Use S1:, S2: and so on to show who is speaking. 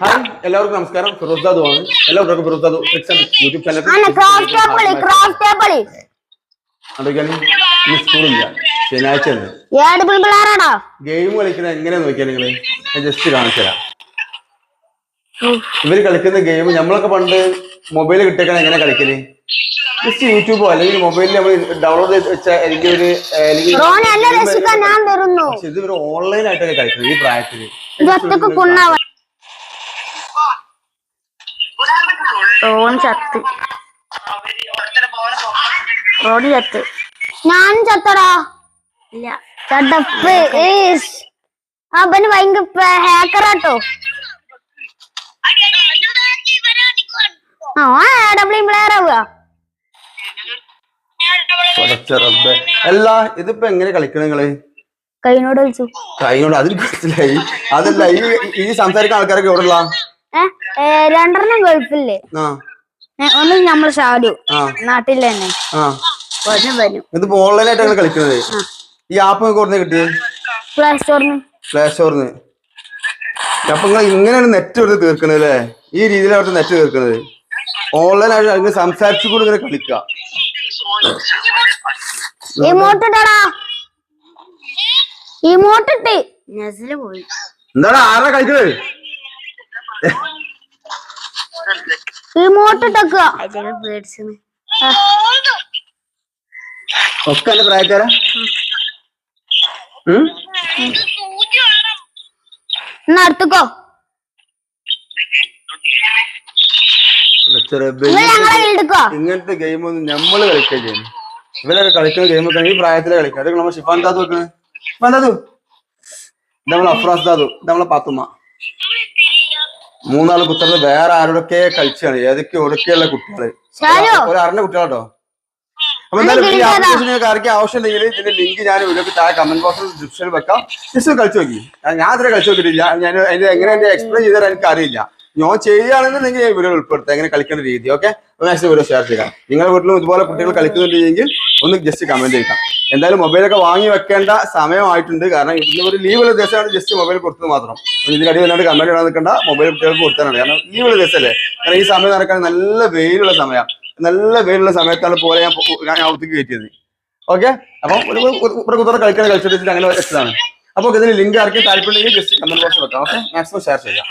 S1: Hi എല്ലാവർക്കും നമസ്കാരം. ഫിറോസ് ദാദു ആണ്. എല്ലാവർക്കും Firoz Dadu tricks and YouTube channel അതൊക്കെയാണ് ഇന്ന് സ്കൂളില്ല ശനിയാഴ്ച ഗെയിം കളിക്കുന്നത് എങ്ങനെ നോക്കിയാൽ നിങ്ങൾ ഞാൻ ജസ്റ്റ് കാണിച്ചു തരാം. ഇവർ കളിക്കുന്ന ഗെയിം നമ്മളൊക്കെ പണ്ട് മൊബൈൽ കിട്ടിയേക്കാൻ എങ്ങനെ കളിക്കൽ? ജസ്റ്റ് യൂട്യൂബോ അല്ലെങ്കിൽ മൊബൈലിൽ നമ്മൾ ഡൗൺലോഡ് ചെയ്ത് വെച്ച എനിക്ക് ഒരു ഇത് ഓൺലൈൻ ആയിട്ടൊക്കെ കളിക്കുന്നത് ഈ
S2: പ്രായത്തിൽ. കുണ്ണാവ ചത്ത്. റോഡ് ചത്ത്. ഞാൻ ചത്തടാ. ഇല്ല. ചട്ടപ്പ് അവന് ഭയങ്കര ഹാക്കറാട്ടോ ആ ഡബ്ല്യൂ പ്ലെയർ ആവുക.
S1: അല്ല ഇതിപ്പോ എങ്ങനെ കളിക്കണ നിങ്ങൾ?
S2: കൈനോട് കളിച്ചു.
S1: കൈനോട് അതിൽ മനസ്സിലായി അതല്ല ഈ ഈ സംസാരിക്കുന്ന ആൾക്കാരൊക്കെ
S2: എവിടെ രണ്ടെണ്ണം ഗൾഫില്ലേ ഒന്ന് നമ്മൾ ഷാലു
S1: ആ.
S2: നാട്ടിൽ തന്നെ
S1: ആ.
S2: ഒന്ന് വരും.
S1: ഇതിപ്പോ ഓൺലൈൻ ആയിട്ടാണ് കളിക്കുന്നത് ഈ ആപ്പ് നിങ്ങൾക്ക് കിട്ടിയത്
S2: പ്ലേ സ്റ്റോറിന്
S1: പ്ലേ സ്റ്റോറിന് അപ്പൊ നിങ്ങൾ ഇങ്ങനെയാണ് നെറ്റ് എടുത്ത് തീർക്കുന്നത് അല്ലേ? ഈ രീതിയിലാണ് അവർക്ക് നെറ്റ് തീർക്കുന്നത് ഓൺലൈൻ ആയിട്ട് അതിന് സംസാരിച്ചു കൂടി ഇങ്ങനെ കളിക്കുക എന്താടാ ആരാ കളിക്കണത്?
S2: ഇമോട്ട് ഇട്ടക്കുക
S1: ഒക്കെ എന്റെ പ്രായക്കാരാ?
S2: എടുക്കോ
S1: ഇങ്ങനത്തെ ഗെയിം ഒന്നും നമ്മൾ കളിക്കുക ചെയ്യുന്നു? ഇവരൊക്കെ കളിക്കുന്ന ഗെയിം ഒക്കെ ഈ പ്രായത്തിലെ കളിക്കുക അതൊക്കെ നമ്മൾ ഷിഫാൻ ദാദു വെക്കുന്നത് ശിഫാൻ ദാദു. നമ്മളെ അഫ്രാസ് ദാദു. നമ്മളെ പാത്തുമ്മ. മൂന്നാൾ കുത്തർന്ന് വേറെ ആരോടൊക്കെ കളിച്ചാണ് ഏതൊക്കെ ഒടുക്കെയുള്ള
S2: കുട്ടികൾ?
S1: ഒരു അറിഞ്ഞ കുട്ടികളാട്ടോ. അപ്പൊ എന്തായാലും ആർക്കും ആവശ്യമുണ്ടെങ്കിൽ ഇതിന്റെ ലിങ്ക് ഞാൻ വീഡിയോക്ക് താഴെ കമന്റ് ബോക്സിൽ ഡിസ്ക്രിപ്ഷനിൽ വെക്കാം. ജസ്റ്റ് കളിച്ചു നോക്കി. ഞാൻ അത്ര കളിച്ചു നോക്കിയിട്ടില്ല. ഞാൻ അതിന്റെ എങ്ങനെ എന്റെ എക്സ്പ്ലെയിൻ ചെയ്താൽ എനിക്ക് അറിയില്ല ഞാൻ ചെയ്യുകയാണെന്നുണ്ടെങ്കിൽ ഞാൻ വീഡിയോ ഉൾപ്പെടുത്താം എങ്ങനെ കളിക്കേണ്ട രീതി ഓക്കെ മാക്സിമം വീഡിയോ ഷെയർ ചെയ്യാം നിങ്ങളുടെ വീട്ടിലും ഇതുപോലെ കുട്ടികൾ കളിക്കുന്നുണ്ടെങ്കിൽ ഒന്ന് ജസ്റ്റ് കമന്റ് ചെയ്യാം എന്തായാലും മൊബൈലൊക്കെ വാങ്ങി വെക്കേണ്ട സമയമായിട്ടുണ്ട്. കാരണം ഇതിന് ഒരു ലീവുള്ള ദിവസമാണ് ജസ്റ്റ് മൊബൈൽ കൊടുത്തത് മാത്രം. ഇതിനടി വന്നിട്ട് കമന്റ് ഇടാൻ നിൽക്കേണ്ട. മൊബൈൽ കുട്ടികൾക്ക് കൊടുത്താനാണ് കാരണം ലീവുള്ള ദിവസമല്ലേ? കാരണം ഈ സമയം നടക്കാൻ നല്ല വെയിലുള്ള സമയം. നല്ല വെയിലുള്ള സമയത്താണ് പോലെ ഞാൻ ഞാൻ ഔത്തേക്ക് കയറ്റിയത്. ഓക്കെ അപ്പം ഒരു ഒരു കുത്തറ കളിക്കാൻ കളിച്ചിട്ട് അങ്ങനെ വെച്ചതാണ്. അപ്പോൾ ഇതിന് ലിങ്ക് ആർക്കും താല്പര്യമുണ്ടെങ്കിൽ ജസ്റ്റ് കമന്റ് ബോക്സ് വെക്കാം. ഓക്കെ മാക്സിമം ഷെയർ ചെയ്യാം.